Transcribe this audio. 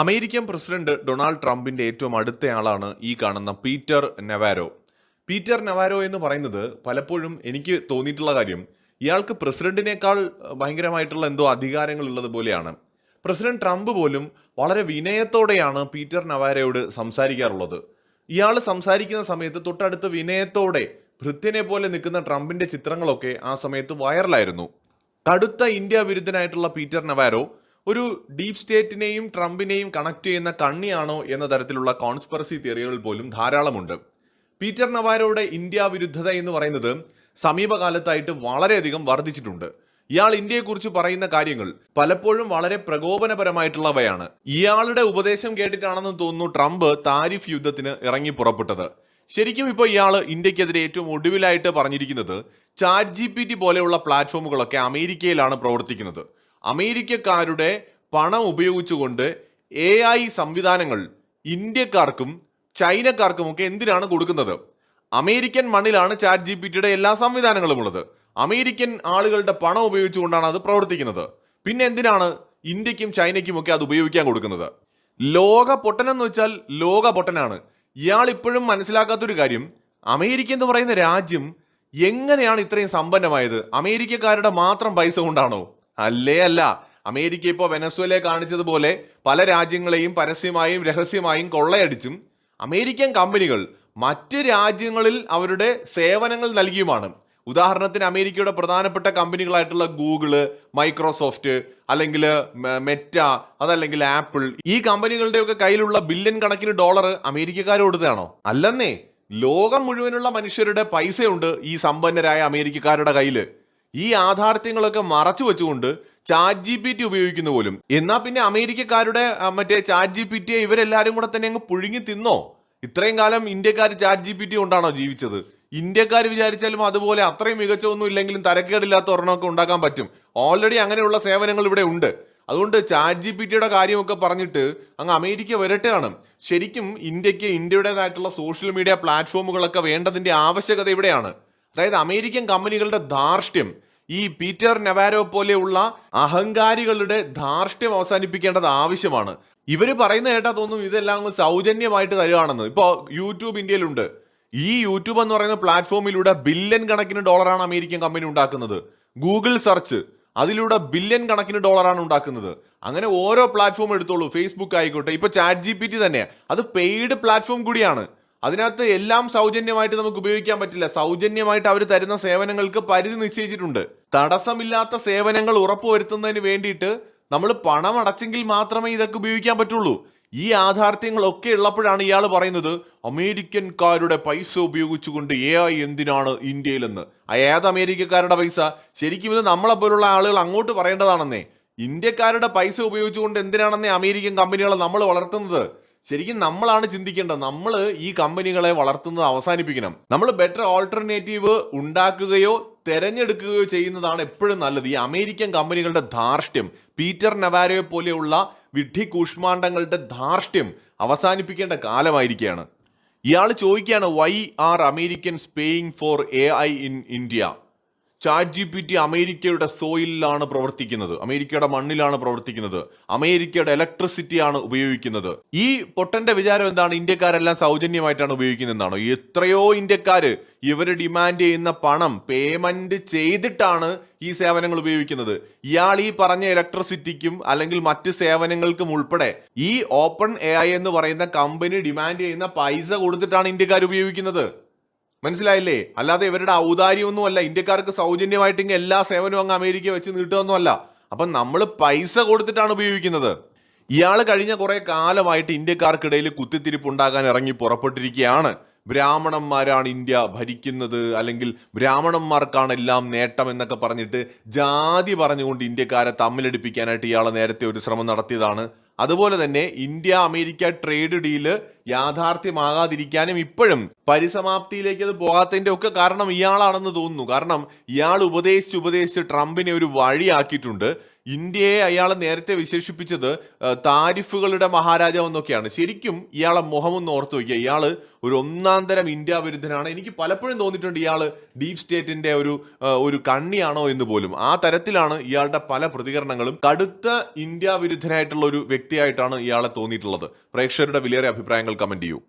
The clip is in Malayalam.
അമേരിക്കൻ പ്രസിഡന്റ് ഡൊണാൾഡ് ട്രംപിന്റെ ഏറ്റവും അടുത്തയാളാണ് ഈ കാണുന്ന പീറ്റർ നെവാരോ. പീറ്റർ നെവാരോ എന്ന് പറയുന്നത് പലപ്പോഴും എനിക്ക് തോന്നിയിട്ടുള്ള കാര്യം ഇയാൾക്ക് പ്രസിഡന്റിനേക്കാൾ ഭയങ്കരമായിട്ടുള്ള എന്തോ അധികാരങ്ങൾ ഉള്ളത് പോലെയാണ്. പ്രസിഡന്റ് ട്രംപ് പോലും വളരെ വിനയത്തോടെയാണ് പീറ്റർ നവാരയോട് സംസാരിക്കാറുള്ളത്. ഇയാൾ സംസാരിക്കുന്ന സമയത്ത് തൊട്ടടുത്ത് വിനയത്തോടെ ഭൃത്യനെ പോലെ നിൽക്കുന്ന ട്രംപിന്റെ ചിത്രങ്ങളൊക്കെ ആ സമയത്ത് വൈറലായിരുന്നു. കടുത്ത ഇന്ത്യ വിരുദ്ധനായിട്ടുള്ള പീറ്റർ നവാരോ ഒരു ഡീപ് സ്റ്റേറ്റിനെയും ട്രംപിനെയും കണക്ട് ചെയ്യുന്ന കണ്ണിയാണോ എന്ന തരത്തിലുള്ള കോൺസ്പെറസി തിയറികൾ പോലും ധാരാളമുണ്ട്. പീറ്റർ നവാരോയുടെ ഇന്ത്യ വിരുദ്ധത എന്ന് പറയുന്നത് സമീപകാലത്തായിട്ട് വളരെയധികം വർദ്ധിച്ചിട്ടുണ്ട്. ഇയാൾ ഇന്ത്യയെക്കുറിച്ച് പറയുന്ന കാര്യങ്ങൾ പലപ്പോഴും വളരെ പ്രകോപനപരമായിട്ടുള്ളവയാണ്. ഇയാളുടെ ഉപദേശം കേട്ടിട്ടാണെന്ന് തോന്നുന്നു ട്രംപ് താരിഫ് യുദ്ധത്തിന് ഇറങ്ങി പുറപ്പെട്ടത്. ശരിക്കും ഇപ്പോൾ ഇയാൾ ഇന്ത്യക്കെതിരെ ഏറ്റവും ഒടുവിലായിട്ട് പറഞ്ഞിരിക്കുന്നത് ചാറ്റ് ജി പി ടി പോലെയുള്ള പ്ലാറ്റ്ഫോമുകളൊക്കെ അമേരിക്കയിലാണ് പ്രവർത്തിക്കുന്നത്. അമേരിക്കക്കാരുടെ പണം ഉപയോഗിച്ചുകൊണ്ട് എ ഐ സംവിധാനങ്ങൾ ഇന്ത്യക്കാർക്കും ചൈനക്കാർക്കും ഒക്കെ എന്തിനാണ് കൊടുക്കുന്നത്? അമേരിക്കൻ മണ്ണിലാണ് ചാറ്റ് ജി പി ടിയുടെ എല്ലാ സംവിധാനങ്ങളും ഉള്ളത്. അമേരിക്കൻ ആളുകളുടെ പണം ഉപയോഗിച്ചുകൊണ്ടാണ് അത് പ്രവർത്തിക്കുന്നത്. പിന്നെ എന്തിനാണ് ഇന്ത്യക്കും ചൈനയ്ക്കും ഒക്കെ അത് ഉപയോഗിക്കാൻ കൊടുക്കുന്നത്? ലോക പൊട്ടനെന്ന് വെച്ചാൽ ലോക പൊട്ടനാണ്. ഇയാൾ ഇപ്പോഴും മനസ്സിലാക്കാത്തൊരു കാര്യം അമേരിക്ക എന്ന് പറയുന്ന രാജ്യം എങ്ങനെയാണ് ഇത്രയും സമ്പന്നമായത്? അമേരിക്കക്കാരുടെ മാത്രം പൈസ കൊണ്ടാണോ? അല്ലേ അല്ല. അമേരിക്ക ഇപ്പോൾ വെനസ്വേലയെ കാണിച്ചതുപോലെ പല രാജ്യങ്ങളെയും പരസ്യമായും രഹസ്യമായും കൊള്ളയടിച്ചും അമേരിക്കൻ കമ്പനികൾ മറ്റ് രാജ്യങ്ങളിൽ അവരുടെ സേവനങ്ങൾ നൽകിയുമാണ്. ഉദാഹരണത്തിന് അമേരിക്കയുടെ പ്രധാനപ്പെട്ട കമ്പനികളായിട്ടുള്ള ഗൂഗിൾ മൈക്രോസോഫ്റ്റ് അല്ലെങ്കിൽ മെറ്റ അതല്ലെങ്കിൽ ആപ്പിൾ. ഈ കമ്പനികളുടെയൊക്കെ കയ്യിലുള്ള ബില്യൺ കണക്കിന് ഡോളർ അമേരിക്കക്കാർ കൊടുത്തതാണോ അല്ലെന്നേ ലോകം മുഴുവനുള്ള മനുഷ്യരുടെ പൈസയുണ്ട് ഈ സമ്പന്നരായ അമേരിക്കക്കാരുടെ കയ്യിൽ ഈ യാഥാർത്ഥ്യങ്ങളൊക്കെ മറച്ചു വെച്ചുകൊണ്ട് ചാറ്റ് ജി പി ടി ഉപയോഗിക്കുന്ന പോലും. എന്നാൽ പിന്നെ അമേരിക്കക്കാരുടെ മറ്റേ ചാറ്റ് ജി പി ടിയെ ഇവരെല്ലാവരും കൂടെ തന്നെ അങ്ങ് പുഴുങ്ങി തിന്നോ? ഇത്രയും കാലം ഇന്ത്യക്കാർ ചാറ്റ് ജി പി ടി കൊണ്ടാണോ ജീവിച്ചത്? ഇന്ത്യക്കാർ വിചാരിച്ചാലും അതുപോലെ അത്രയും മികച്ചൊന്നും ഇല്ലെങ്കിലും തരക്കേടില്ലാത്ത ഒരെണ്ണമൊക്കെ ഉണ്ടാക്കാൻ പറ്റും. ഓൾറെഡി അങ്ങനെയുള്ള സേവനങ്ങൾ ഇവിടെ ഉണ്ട്. അതുകൊണ്ട് ചാറ്റ് ജി പി ടിയുടെ കാര്യമൊക്കെ പറഞ്ഞിട്ട് അങ്ങ് അമേരിക്ക വരട്ടെയാണ്. ശരിക്കും ഇന്ത്യയ്ക്ക് ഇന്ത്യയുടേതായിട്ടുള്ള സോഷ്യൽ മീഡിയ പ്ലാറ്റ്ഫോമുകളൊക്കെ വേണ്ടതിന്റെ ആവശ്യകത ഇവിടെയാണ്. അതായത് അമേരിക്കൻ കമ്പനികളുടെ ധാർഷ്ട്യം ഈ പീറ്റർ നവാരോ പോലെയുള്ള അഹങ്കാരികളുടെ ധാർഷ്ട്യം അവസാനിപ്പിക്കേണ്ടത് ആവശ്യമാണ്. ഇവർ പറയുന്ന കേട്ടാ തോന്നും ഇതെല്ലാം അങ്ങ് സൗജന്യമായിട്ട് തരുവാണെന്ന്. ഇപ്പോൾ യൂട്യൂബ് ഇന്ത്യയിലുണ്ട്. ഈ യൂട്യൂബ് എന്ന് പറയുന്ന പ്ലാറ്റ്ഫോമിലൂടെ ബില്യൺ കണക്കിന് ഡോളറാണ് അമേരിക്കൻ കമ്പനി ഉണ്ടാക്കുന്നത്. ഗൂഗിൾ സെർച്ച് അതിലൂടെ ബില്യൺ കണക്കിന് ഡോളറാണ് ഉണ്ടാക്കുന്നത്. അങ്ങനെ ഓരോ പ്ലാറ്റ്ഫോം എടുത്തോളൂ. ഫേസ്ബുക്ക് ആയിക്കോട്ടെ ഇപ്പൊ ചാറ്റ് ജി പി ടി തന്നെ അത് പെയ്ഡ് പ്ലാറ്റ്ഫോം കൂടിയാണ്. അതിനകത്ത് എല്ലാം സൗജന്യമായിട്ട് നമുക്ക് ഉപയോഗിക്കാൻ പറ്റില്ല. സൗജന്യമായിട്ട് അവർ തരുന്ന സേവനങ്ങൾക്ക് പരിധി നിശ്ചയിച്ചിട്ടുണ്ട്. തടസ്സമില്ലാത്ത സേവനങ്ങൾ ഉറപ്പുവരുത്തുന്നതിന് വേണ്ടിയിട്ട് നമ്മൾ പണം അടച്ചെങ്കിൽ മാത്രമേ ഇതൊക്കെ ഉപയോഗിക്കാൻ പറ്റുള്ളൂ. ഈ യാഥാർത്ഥ്യങ്ങളൊക്കെ ഉള്ളപ്പോഴാണ് ഇയാൾ പറയുന്നത് അമേരിക്കൻകാരുടെ പൈസ ഉപയോഗിച്ചുകൊണ്ട് എ ഐ എന്തിനാണ് ഇന്ത്യയിലെന്ന്? ഏത് അമേരിക്കക്കാരുടെ പൈസ? ശരിക്കും ഇത് നമ്മളെ പോലുള്ള ആളുകൾ അങ്ങോട്ട് പറയേണ്ടതാണെന്നേ. ഇന്ത്യക്കാരുടെ പൈസ ഉപയോഗിച്ചുകൊണ്ട് എന്തിനാണെന്നേ അമേരിക്കൻ കമ്പനികളെ നമ്മൾ വളർത്തുന്നത്? ശരിക്കും നമ്മളാണ് ചിന്തിക്കേണ്ടത്. നമ്മൾ ഈ കമ്പനികളെ വളർത്തുന്നത് അവസാനിപ്പിക്കണം. നമ്മൾ ബെറ്റർ ഓൾട്ടർനേറ്റീവ് ഉണ്ടാക്കുകയോ തെരഞ്ഞെടുക്കുകയോ ചെയ്യുന്നതാണ് എപ്പോഴും നല്ലത്. ഈ അമേരിക്കൻ കമ്പനികളുടെ ധാർഷ്ട്യം പീറ്റർ നവാരോയെ പോലെയുള്ള വിഡ്ഢി കൂഷ്മാണ്ഡങ്ങളുടെ ധാർഷ്ട്യം അവസാനിപ്പിക്കേണ്ട കാലമായിരിക്കുകയാണ്. ഇയാൾ ചോദിക്കുകയാണ് why are Americans paying for A I in India chat G P T അമേരിക്കയുടെ സോയിലാണ് പ്രവർത്തിക്കുന്നത്. അമേരിക്കയുടെ മണ്ണിലാണ് പ്രവർത്തിക്കുന്നത്. അമേരിക്കയുടെ ഇലക്ട്രിസിറ്റിയാണ് ഉപയോഗിക്കുന്നത്. ഈ പൊട്ടന്റെ വിചാരം എന്താണ്? ഇന്ത്യക്കാരെല്ലാം സൗജന്യമായിട്ടാണ് ഉപയോഗിക്കുന്നതെന്നാണോ? എത്രയോ ഇന്ത്യക്കാര് ഇവർ ഡിമാൻഡ് ചെയ്യുന്ന പണം പേയ്മെന്റ് ചെയ്തിട്ടാണ് ഈ സേവനങ്ങൾ ഉപയോഗിക്കുന്നത്. ഇയാൾ ഈ പറഞ്ഞ ഇലക്ട്രിസിറ്റിക്കും അല്ലെങ്കിൽ മറ്റ് സേവനങ്ങൾക്കും ഉൾപ്പെടെ ഈ ഓപ്പൺ എ എന്ന് പറയുന്ന കമ്പനി ഡിമാൻഡ് ചെയ്യുന്ന പൈസ കൊടുത്തിട്ടാണ് ഇന്ത്യക്കാർ ഉപയോഗിക്കുന്നത്. മനസ്സിലായില്ലേ? അല്ലാതെ ഇവരുടെ ഔദാര്യമൊന്നുമല്ല. ഇന്ത്യക്കാർക്ക് സൗജന്യമായിട്ട് എല്ലാ സേവനവും അങ്ങ് അമേരിക്ക വെച്ച് നീട്ടുകയൊന്നുമല്ല അപ്പം നമ്മൾ പൈസ കൊടുത്തിട്ടാണ് ഉപയോഗിക്കുന്നത്. ഇയാൾ കഴിഞ്ഞ കുറെ കാലമായിട്ട് ഇന്ത്യക്കാർക്കിടയിൽ കുത്തിത്തിരിപ്പ് ഉണ്ടാകാൻ ഇറങ്ങി പുറപ്പെട്ടിരിക്കുകയാണ്. ബ്രാഹ്മണന്മാരാണ് ഇന്ത്യ ഭരിക്കുന്നത്. അല്ലെങ്കിൽ ബ്രാഹ്മണന്മാർക്കാണ് എല്ലാം നേട്ടം എന്നൊക്കെ പറഞ്ഞിട്ട് ജാതി പറഞ്ഞുകൊണ്ട് ഇന്ത്യക്കാരെ തമ്മിലടിപ്പിക്കാനായിട്ട് ഇയാൾ നേരത്തെ ഒരു ശ്രമം നടത്തിയതാണ്. അതുപോലെ തന്നെ ഇന്ത്യ അമേരിക്ക ട്രേഡ് ഡീൽ യാഥാർത്ഥ്യമാകാതിരിക്കാനും ഇപ്പോഴും പരിസമാപ്തിയിലേക്ക് അത് പോകാത്തതിന്റെ ഒക്കെ കാരണം ഇയാളാണെന്ന് തോന്നുന്നു. കാരണം ഇയാൾ ഉപദേശിച്ച് ഉപദേശിച്ച് ട്രംപിനെ ഒരു വഴിയാക്കിയിട്ടുണ്ട്. ഇന്ത്യയെ അയാൾ നേരത്തെ വിശേഷിപ്പിച്ചത് താരിഫുകളുടെ മഹാരാജാവ് എന്നൊക്കെയാണ്. ശരിക്കും ഇയാളെ മുഖമൊന്ന് ഓർത്തു വയ്ക്കുക ഇയാൾ ഒരു ഒന്നാം തരം ഇന്ത്യ വിരുദ്ധനാണ്. എനിക്ക് പലപ്പോഴും തോന്നിയിട്ടുണ്ട് ഇയാൾ ഡീപ് സ്റ്റേറ്റിന്റെ ഒരു ഒരു കണ്ണിയാണോ എന്ന് പോലും. ആ തരത്തിലാണ് ഇയാളുടെ പല പ്രതികരണങ്ങളും. കടുത്ത ഇന്ത്യ വിരുദ്ധനായിട്ടുള്ള ഒരു വ്യക്തിയായിട്ടാണ് ഇയാളെ തോന്നിയിട്ടുള്ളത്. പ്രേക്ഷകരുടെ വിലയേറെ അഭിപ്രായങ്ങൾ കമന്റ് ചെയ്യൂ.